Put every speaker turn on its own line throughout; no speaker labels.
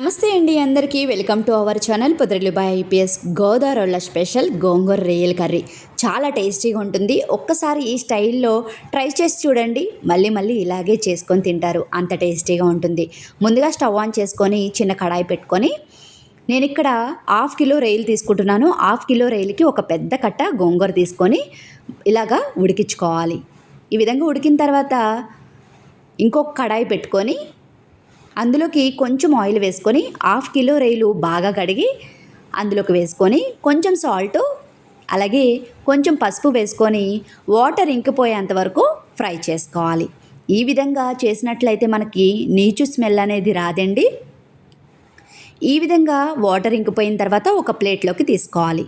నమస్తే అండి అందరికీ. వెల్కమ్ టు అవర్ ఛానల్ పొదరిలుబాయ్ ఐపీఎస్ గోదావరిలో స్పెషల్ గోంగూర రొయ్యల కర్రీ. చాలా టేస్టీగా ఉంటుంది. ఒక్కసారి ఈ స్టైల్లో ట్రై చేసి చూడండి. మళ్ళీ మళ్ళీ ఇలాగే చేసుకొని తింటారు. అంత టేస్టీగా ఉంటుంది. ముందుగా స్టవ్ ఆన్ చేసుకొని చిన్న కడాయి పెట్టుకొని నేను ఇక్కడ హాఫ్ కిలో రొయ్యలు తీసుకుంటున్నాను. హాఫ్ కిలో రొయ్యలకి ఒక పెద్ద కట్ట గోంగూర తీసుకొని ఇలాగా ఉడికించుకోవాలి. ఈ విధంగా ఉడికిన తర్వాత ఇంకొక కడాయి పెట్టుకొని అందులోకి కొంచెం ఆయిల్ వేసుకొని హాఫ్ కిలో రొయ్యలు బాగా కడిగి అందులోకి వేసుకొని కొంచెం సాల్ట్ అలాగే కొంచెం పసుపు వేసుకొని వాటర్ ఇంకిపోయేంత వరకు ఫ్రై చేసుకోవాలి. ఈ విధంగా చేసినట్లయితే మనకి నీచు స్మెల్ అనేది రాదండి. ఈ విధంగా వాటర్ ఇంకిపోయిన తర్వాత ఒక ప్లేట్లోకి తీసుకోవాలి.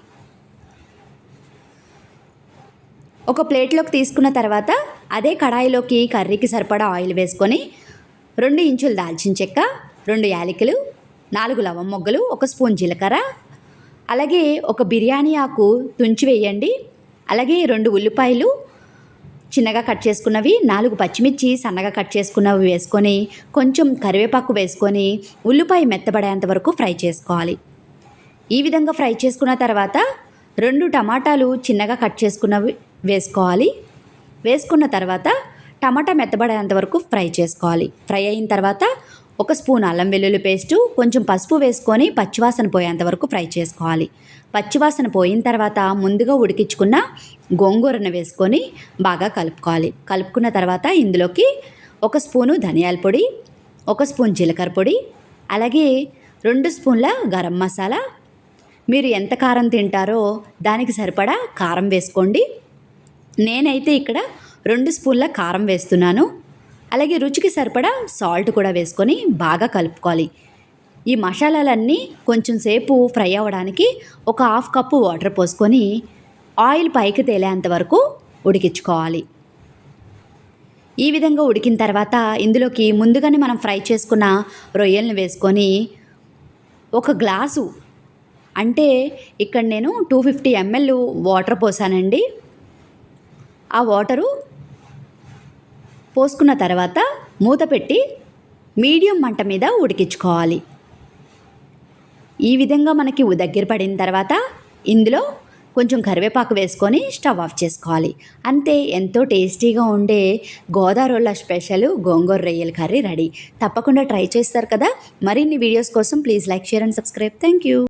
ఒక ప్లేట్లోకి తీసుకున్న తర్వాత అదే కడాయిలోకి కర్రీకి సరిపడా ఆయిల్ వేసుకొని రెండు ఇంచులు దాల్చిన చెక్క రెండు యాలకులు నాలుగు లవం మొగ్గలు ఒక స్పూన్ జీలకర్ర. అలాగే ఒక బిర్యానీ ఆకు తుంచి వేయండి. అలాగే రెండు ఉల్లిపాయలు చిన్నగా కట్ చేసుకున్నవి నాలుగు పచ్చిమిర్చి సన్నగా కట్ చేసుకున్నవి వేసుకొని కొంచెం కరివేపాకు వేసుకొని ఉల్లిపాయ మెత్తబడేంత వరకు ఫ్రై చేసుకోవాలి. ఈ విధంగా ఫ్రై చేసుకున్న తర్వాత రెండు టమాటాలు చిన్నగా కట్ చేసుకున్నవి వేసుకోవాలి. వేసుకున్న తర్వాత టమాటా మెత్తబడేంత వరకు ఫ్రై చేసుకోవాలి. ఫ్రై అయిన తర్వాత ఒక స్పూన్ అల్లం వెల్లుల్లి పేస్టు కొంచెం పసుపు వేసుకొని పచ్చివాసన పోయేంత వరకు ఫ్రై చేసుకోవాలి. పచ్చివాసన పోయిన తర్వాత ముందుగా ఉడికించుకున్న గోంగూరను వేసుకొని బాగా కలుపుకోవాలి. కలుపుకున్న తర్వాత ఇందులోకి ఒక స్పూను ధనియాల పొడి ఒక స్పూన్ జీలకర్ర పొడి అలాగే రెండు స్పూన్ల గరం మసాలా. మీరు ఎంత కారం తింటారో దానికి సరిపడా కారం వేసుకోండి. నేనైతే ఇక్కడ రెండు స్పూన్ల కారం వేస్తున్నాను. అలాగే రుచికి సరిపడా సాల్ట్ కూడా వేసుకొని బాగా కలుపుకోవాలి. ఈ మసాలాలన్నీ కొంచెం సేపు ఫ్రై అవ్వడానికి ఒక హాఫ్ కప్పు వాటర్ పోసుకొని ఆయిల్ పైకి తేలేంత వరకు ఉడికించుకోవాలి. ఈ విధంగా ఉడికిన తర్వాత ఇందులోకి ముందుగానే మనం ఫ్రై చేసుకున్న రొయ్యలను వేసుకొని ఒక గ్లాసు అంటే ఇక్కడ నేను టూ ఫిఫ్టీ ఎంఎల్ వాటర్ పోసానండి. ఆ వాటరు పోసుకున్న తర్వాత మూత పెట్టి మీడియం మంట మీద ఉడికించుకోవాలి. ఈ విధంగా మనకి దగ్గర పడిన తర్వాత ఇందులో కొంచెం కరివేపాకు వేసుకొని స్టవ్ ఆఫ్ చేసుకోవాలి. అంతే ఎంతో టేస్టీగా ఉండే గోదావరిల స్పెషల్ గోంగూర రొయ్యల కర్రీ రెడీ. తప్పకుండా ట్రై చేస్తారు కదా. మరిన్ని వీడియోస్ కోసం please like share and subscribe. Thank you